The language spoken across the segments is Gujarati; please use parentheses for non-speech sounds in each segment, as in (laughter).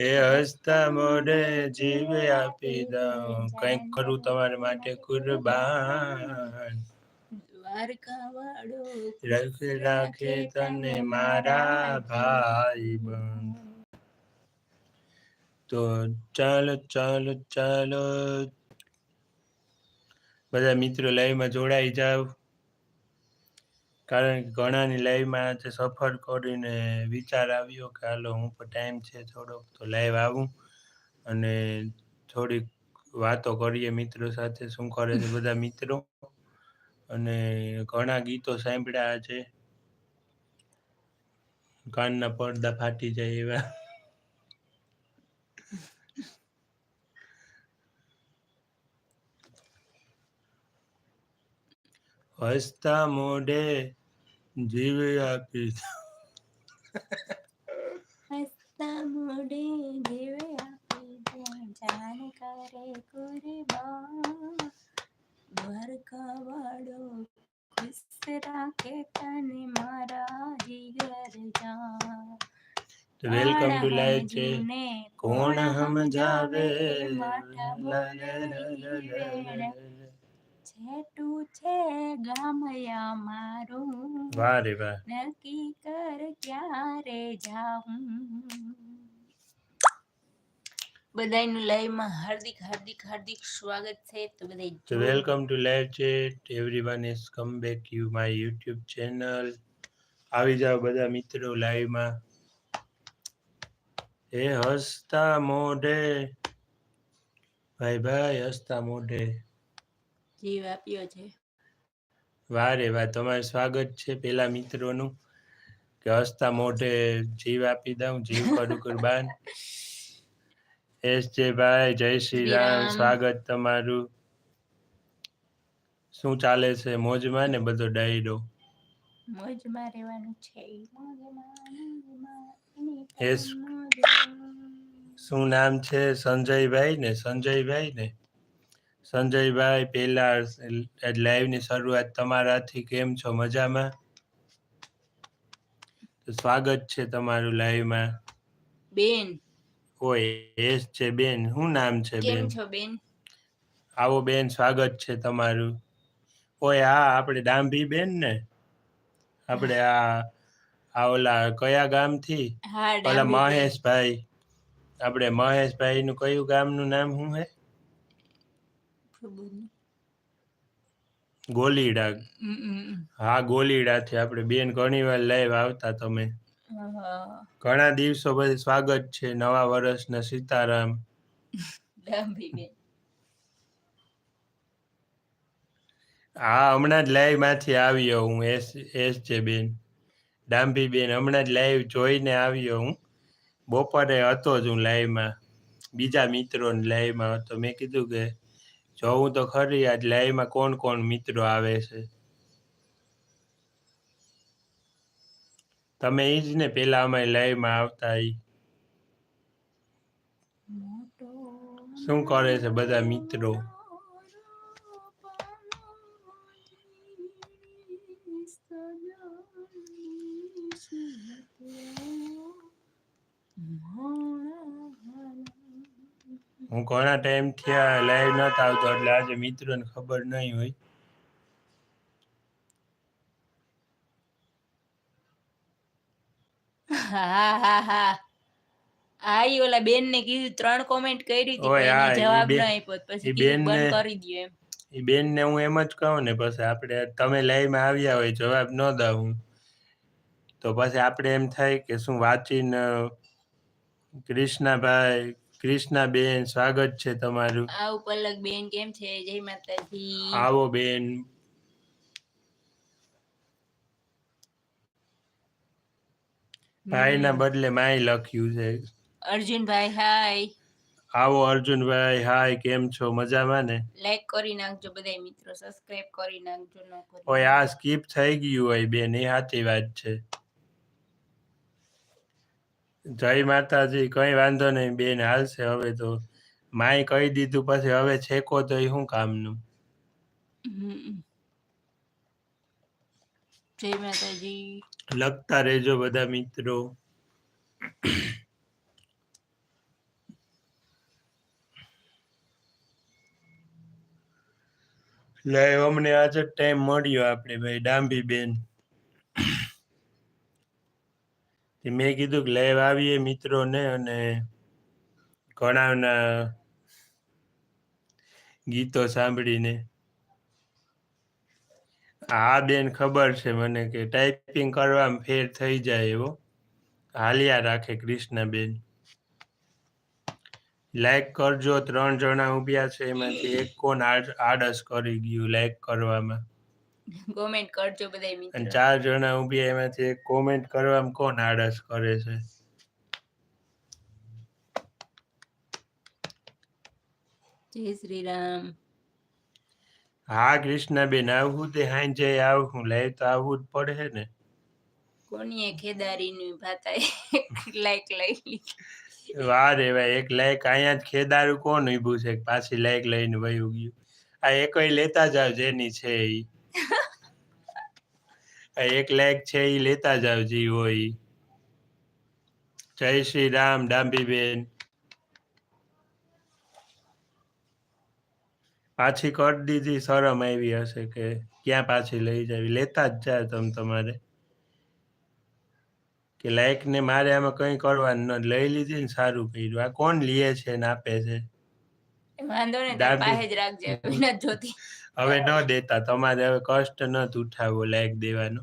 એ હસતા મોઢે જીવ આપી દઉં. કંઈક કરું તમારા માટે કુરબાન. રખ રાખે તને મારા ભાઈ બંધ તો ચાલો ચાલો ચાલો. બધા મિત્રો લાઈવમાં જોડાઈ જાવ કારણ કે ઘણાની લાઈવમાં આજે સફર કરીને વિચાર આવ્યો કે હાલો હું પણ ટાઈમ છે થોડોક, તો લાઈવ આવું. અને થોડીક વાતો કરીએ મિત્રો સાથે, શું કરે છે બધા મિત્રો. અને ઘણા ગીતો સાંભળ્યા છે. કાનના પડદા ફાટી જાય એવા. હસતા મોઢે જીવ આપી હસતા મોઢે જીવે આપી જાન કરે કુરબાન દ્વારકા વાળો ખુશ રાખે તને મારા જીગર તો વેલકમ ટુ લાઈવ છે કોણ સમજાવે માથા વાહ રે વાહ નક્કી કર ક્યારે જાઉં બધાયનું લાઈવમાં હાર્દિક હાર્દિક હાર્દિક સ્વાગત છે. તો બધાય welcome to live chat everyone is come back you my YouTube channel આવી જાઓ બધા મિત્રો લાઈવમાં એ હસતા મોઢે. ભાઈ ભાઈ હસતા મોઢે. જીવ આપ્યો છે. વાહ રે વાહ તમારું સ્વાગત છે પેલા મિત્રોનું. કે હસતા મોઢે જીવ આપી દઉં જીવ કરું કુરબાન એસ જે ભાઈ જય શ્રી રામ. સ્વાગત તમારું. શું ચાલે છે મોજમાં ને બધો ડાયરો? મોજમાં રહેવાનું છે. મોજમાં. શું નામ છે? સંજયભાઈ ને? સંજયભાઈ ને? સંજયભાઈ પેલા લાઈવની શરૂઆત તમારાથી કેમ છો? મજામાં? સ્વાગત છે તમારું લાઈવમાં બેન. ઓય એસ છે બેન. શું નામ છે બેન? છો બેન? આવો બેન સ્વાગત છે તમારું. ઓય હા આપણે ડાંભી બેન ને. આપણે આ આ ઓલા કયા ગામથી? થી ઓલા મહેશભાઈ. આપણે મહેશભાઈ નું કયું ગામનું નામ શું હે? ખબર ગોલીડા. હા ગોલીડા થી આપણે બેન ઘણી વાર લાઈવ આવતા તમે. ઘણા દિવસો પછી સ્વાગત છે નવા વર્ષના સીતારામ. હા હમણાં જ લાઈવમાંથી આવ્યો હું એસ એસ જે બેન. ડાંભી બેન હમણાં જ લાઈવ જોઈને આવ્યો હું. બપોરે હતો જ હું લાઈવમાં બીજા મિત્રોની લાઈવમાં હતો. મેં કીધું કે જોઉં તો ખરી આજ લાઈવમાં કોણ કોણ મિત્રો આવે છે? તમે જ ને પેલા અમારી લાઈવમાં આવતા ઈ. શું કરે છે બધા મિત્રો? હું ઘણા ટાઈમ થયા લાઈવ નતા આવતો એટલે આજે મિત્રોને ખબર નહીં હોય. હા હા હા. આ ઓલા બેન ને કીધું ત્રણ કોમેન્ટ કરી હતી જવાબ બેન- ન આપ્યો પછી બંધ કરી દયો એમ. એ બેનને હું એમ જ કહું ને પછી આપણે તમે લાઈવમાં આવ્યા હોય જવાબ ન દઉં. તો પછી આપણે એમ થાય કે શું વાંચીને કૃષ્ણાભાઈ કૃષ્ણાબેન સ્વાગત છે તમારું. આવ પલક બેન કેમ છે? જય માતાજી. આવો બેન. ભાઈ ના બદલે માય લખ્યું છે. અર્જુનભાઈ હાય. આવો અર્જુનભાઈ હાય કેમ છો? મજામાં ને? લાઈક કરી નાખજો બધા મિત્રો સબસ્ક્રાઇબ કરી નાખજો ઓય આ સ્કીપ થઈ ગયું હોય બેન એ સાચી વાત છે. જય માતાજી કઈ વાંધો નહીં બેન હાલશે હવે તો. માય કહી દીધું પછી હવે છેકો તો શું કામનું? જય માતાજી. લખતા રહેજો બધા મિત્રો. લે અમને આજે ટાઈમ મળ્યો આપણે ભાઈ ડાંભી બેન મેં કીધું કે લાઈવ આવીએ મિત્રોને અને ઘણાના ગીતો સાંભળીને. હા બેન ખબર છે મને કે ટાઈપિંગ કરવામાં ફેર થઈ જાય એવો. હાલ્યા રાખે કૃષ્ણાબેન. લાઈક કરજો, ત્રણ જણા ઉભ્યા છે એમાંથી એક કોણ આડ- આળસ કરી ગયું લાઈક કરવામાં. કોમેન્ટ કરજો બધા અને ચાર જણા ઊભી એમાંથી કોમેન્ટ કરવામાં કોણ આળસ કરે છે? જય શ્રી રામ. હા કૃષ્ણાબેન આવું તે હાંજે આવું લાઈવ તો આવવું જ પડે ને. કોનીએ ખેદારીની ભાતા લાઈક લઈ લીધી. વાહ રે ભાઈ એક લાઈક અહીંયા જ ખેદારું કોણ ઉભું છે? પાછી લાઈક લઈને વયું ગયું. આ એકય લેતા જાવ જેની છે આ એક લાઈક છે એ લેતા જાવ જીવો હોય. ઈ. જય શ્રી રામ ડાંબીબેન પાછી કરી દીધી શરમ આવી હશે કે ક્યાં પાછી લઈ જાવી? લેતા જ જાય તમ તમારે. કે લાયક ને મારે આમાં કઈ કરવાનું ન લઈ લીધી ને સારું કર્યું. આ કોણ લે છે ને આપે છે? વાંધો ને પાસે જ રાખજે જોતી. હવે ન દેતા, તમારે હવે કષ્ટ ન ઉઠાવો લાયક દેવાનો.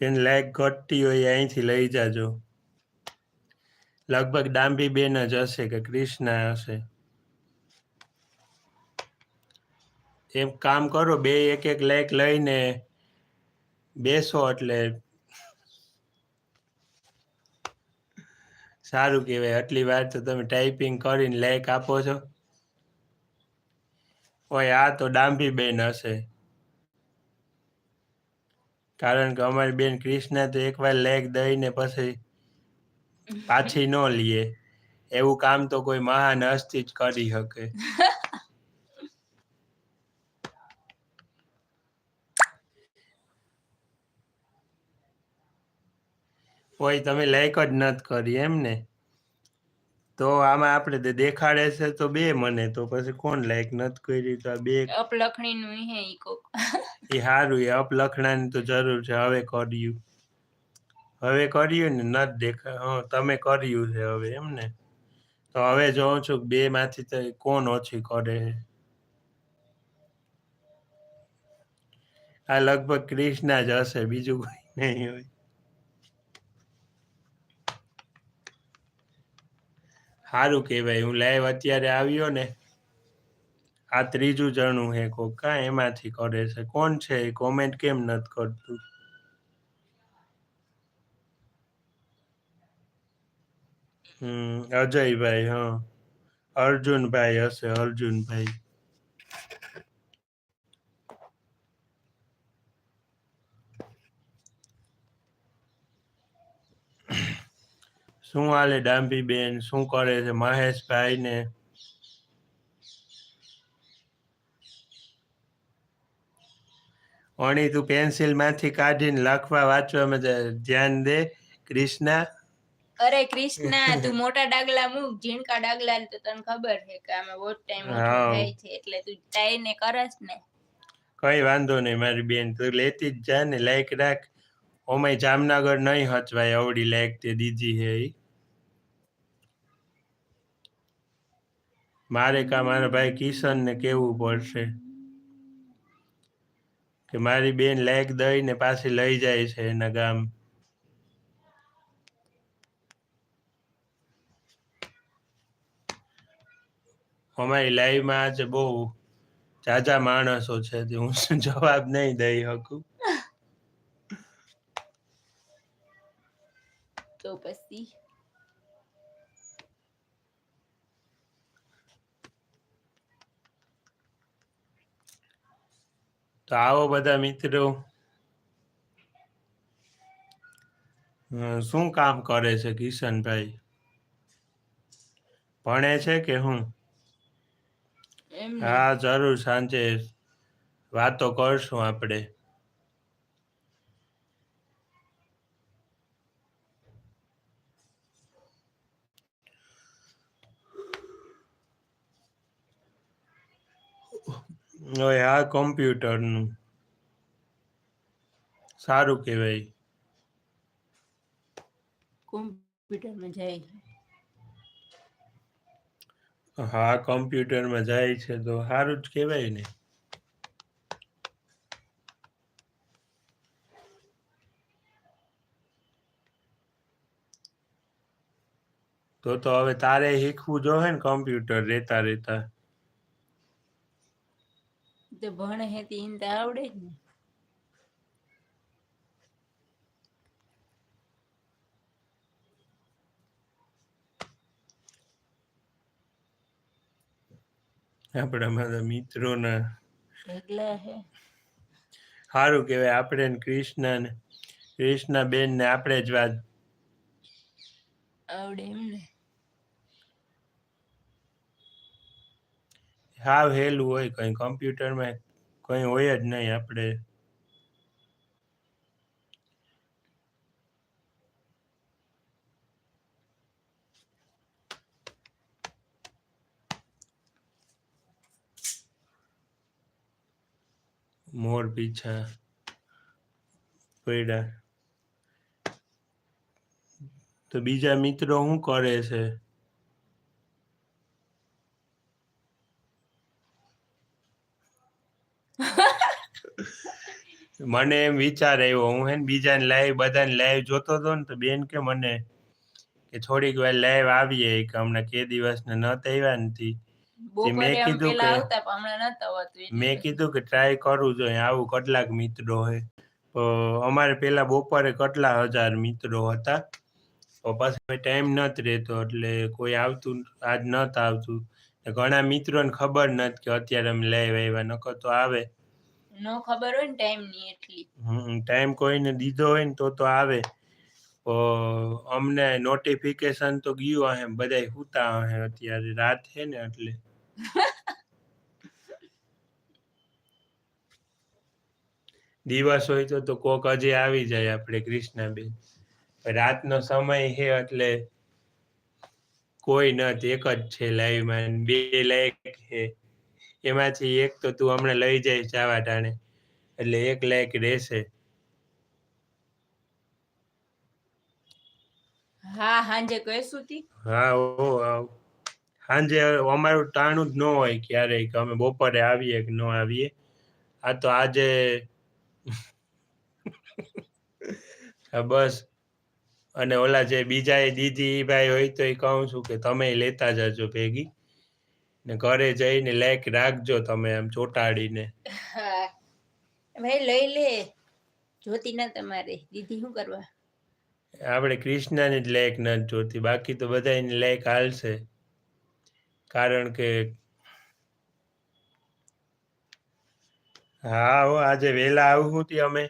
જેને લાઈક ઘટતી હોય અહીંથી લઈ જાજો. લગભગ ડાંબી બેન જ હશે કે કૃષ્ણા હશે. એમ કામ કરો, બે એક એક લાઈક લઈને બેસો એટલે સારું કહેવાય. આટલી વાર તો તમે ટાઈપિંગ કરીને લાઈક આપો છો. ઓય, આ તો ડાંભી બેન હશે. કારણ કે અમારી બેન કૃષ્ણા તો એકવાર લાઈક દઈને પછી પાછી ન લીએ એવું કામ તો કોઈ મહાન હસ્તી જ કરી શકે. (laughs) કોઈ તમે લાઈક જ નથી કરી એમ ને? તો આમાં આપણે દેખાડે છે તો બે મને તો પછી કોણ લાઈક નથી કરી? તો આ બે અપલખણી નું હે ઈ કોક. એ હારું એ અપલખણાની તો જરૂર છે હવે કર્યું. હવે કર્યું ને નથી દેખા હં તમે કર્યું છે હવે એમ ને? તો હવે જોઉં છું બે માંથી તો કોણ ઓછી કરે? આ લગભગ ક્રિષ્ના જ હશે બીજું કોઈ નહીં હોય. સારું કહેવાય. હું લાઈવ અત્યારે આવ્યો ને, આ ત્રીજું જણું હે કોક એમાંથી કરે છે. કોણ છે એ કોમેન્ટ કેમ નથી કરતું? હમ, અજયભાઈ, હા. અર્જુનભાઈ હશે, અર્જુનભાઈ. શું હાલે ડાંભી બેન શું કરે છે? મહેશભાઈ ને? અણી તું પેન્સિલમાંથી કાઢીને લખવા વાંચવામાં ધ્યાન દે કૃષ્ણા અરે કૃષ્ણા તું મોટા ડાગલા મૂક ઝીણકા ડાગલા તો તને ખબર છે કે આમાં બહુ ટાઈમ. થાય છે. એટલે તું ટ્રાય ને કરસ ને. કઈ વાંધો નહીં મારી બેન તું લેતી જ જા ને લાઈક રાખ. ઓમાય જામનગર નહીં હચવાય અવડી લાઈક તે દીધી હે મારે કા મારા ભાઈ કિશન ને કેવું પડશે? કે મારી બેન લાઈક દઈને પાછી લઈ જાય છે એના ગામ. અમારી લાઈવમાં આજે બહુ જાજા માણસો છે હું જવાબ નહીં દઈ શકું. તો પછી? તો આવો બધા મિત્રો. શું કામ કરે છે કિશનભાઈ? ભણે છે કે હું? હા જરૂર સાંજે વાતો કરશું આપણે. હવે આ કોમ્પ્યુટરનું. સારું કહેવાય. કોમ્પ્યુટરમાં જાય હા કોમ્પ્યુટરમાં જાય છે તો સારું જ કહેવાય ને. તો તો હવે તારે શીખવું જોઈએ ને કોમ્પ્યુટર રેતા રેતા તો ભણ હે તે તો આવડે જ ને. આપણા મારા મિત્રોના ના હે. સારું કહેવાય આપણે ને કૃષ્ણ ને કૃષ્ણ બેન ને આપણે જ વાત આવડે એમ ને. હાવ હેલું હોય, કઈ કોમ્પ્યુટરમાં કઈ હોય જ નહીં આપણે. મોર પીછા પડ્યા. તો બીજા મિત્રો શું કરે છે? મને એમ વિચાર આવ્યો હું હે ને બીજાને લાઈવ બધાને લાઈવ જોતો હતો ને તો બેન કે મને કે થોડીક વાર લાઈવ આવીએ કે હમણાં કે દિવસ ને ન આવ્યા નથી મેં કીધું કે- મેં કીધું કે ટ્રાય કરવું જોઈએ આવું કેટલાક મિત્રો હે. તો અમારે પેલા બપોરે કેટલા હજાર મિત્રો હતા. તો પછી ટાઈમ નથી રહેતો એટલે કોઈ આવતું આજ નત આવતું. ઘણા મિત્રોને ખબર નથી કે અત્યારે અમે લાઈવ આવ્યા નકર તો આવે. નો ખબર હોય ને ટાઈમની એટલી. ટાઈમ કોઈને દીધો હોય ને તો તો આવે. અમને નોટિફિકેશન તો ગયું હે બધાય હુતા હે અત્યારે રાત છે ને એટલે. (laughs) દિવસ હોય તો તો કોક હજી આવી જાય આપણે કૃષ્ણાબેન. રાતનો સમય છે એટલે કોઈ નથી એક જ છે લાઈવમાં બે લાયક છે એમાંથી એક તો તું હમણાં લઈ જાય જાવા ટાણે. એટલે એક લાયક રહેશે. હા હાંજે કહેશું તી. હા ઓ હાંજે અમારું ટાણું જ ન હોય ક્યારેય કે અમે બપોરે આવીએ કે ન આવીએ. આ તો આજે બસ. અને ઓલા જે બીજા એ દીદી ભાઈ હોય તો એ કહું છું કે તમે લેતા જજો ભેગી. ને ઘરે જઈને લાયક રાખજો તમે આમ ચોટાડીને. હા. ભાઈ લઈ લે. જોતી ના તમારે. દીદી શું કરવા? આપણે કૃષ્ણને જ લાયક નથી જોતી. બાકી તો બધા એને લાયક હાલશે. કારણ કે હા હો આજે વેલા આવું હતી અમે.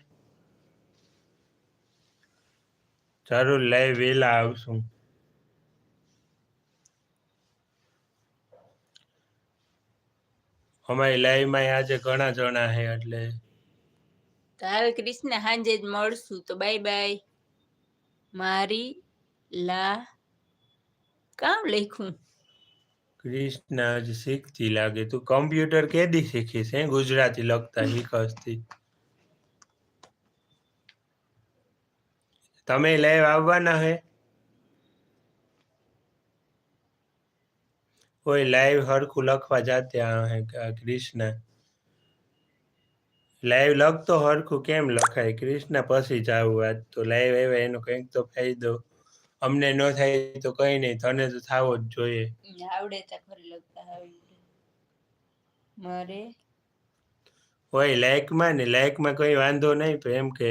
જરૂર લઈ વેલા આવશું. અમારી લાઈવમાં આજે ઘણા જણા છે એટલે કાલ કૃષ્ણ હાંજે જ મળશું તો બાય બાય મારી લા કામ લખું કૃષ્ણ હજી શીખતી લાગે. તું કમ્પ્યુટર કેદી શીખીશ હે? ગુજરાતી લખતા શીખસતી તમે લાઈવ આવવાના હે? લાઈવ હરખું લખવા જાતે આ હે આ કૃષ્ણ. લાઈવ લખતો હરખું કેમ લખાય? કૃષ્ણ પછી જ આવું તો લાઈવ આવ્યા એનો કંઈક તો ફાયદો. અમને ન થાય તો કઈ નહીં તને તો થાવો જ જોઈએ. આવડે તો ખરી લગતા આવડે મારે? હોય લાયકમાં ને લાયકમાં કઈ વાંધો નહીં તો એમ કે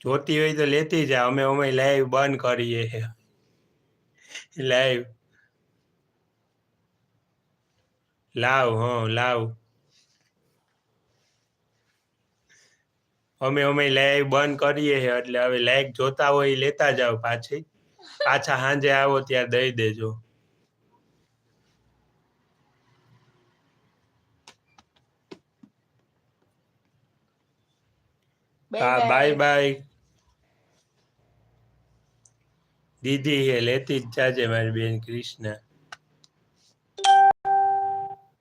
જોતી હોય તો લેતી જા અમે અમે લાઈવ બંધ કરીએ. લાઈવ લાવ હ લાવ. અમે અમે લાઈવ બંધ કરીએ છે એટલે હવે લાઈક જોતા હોય લેતા જાવ પાછી. પાછા સાંજે આવો ત્યાં દઈ દેજો. હા બાય બાય દીદી હે લેતી જ જાજે મારી બેન કૃષ્ણ.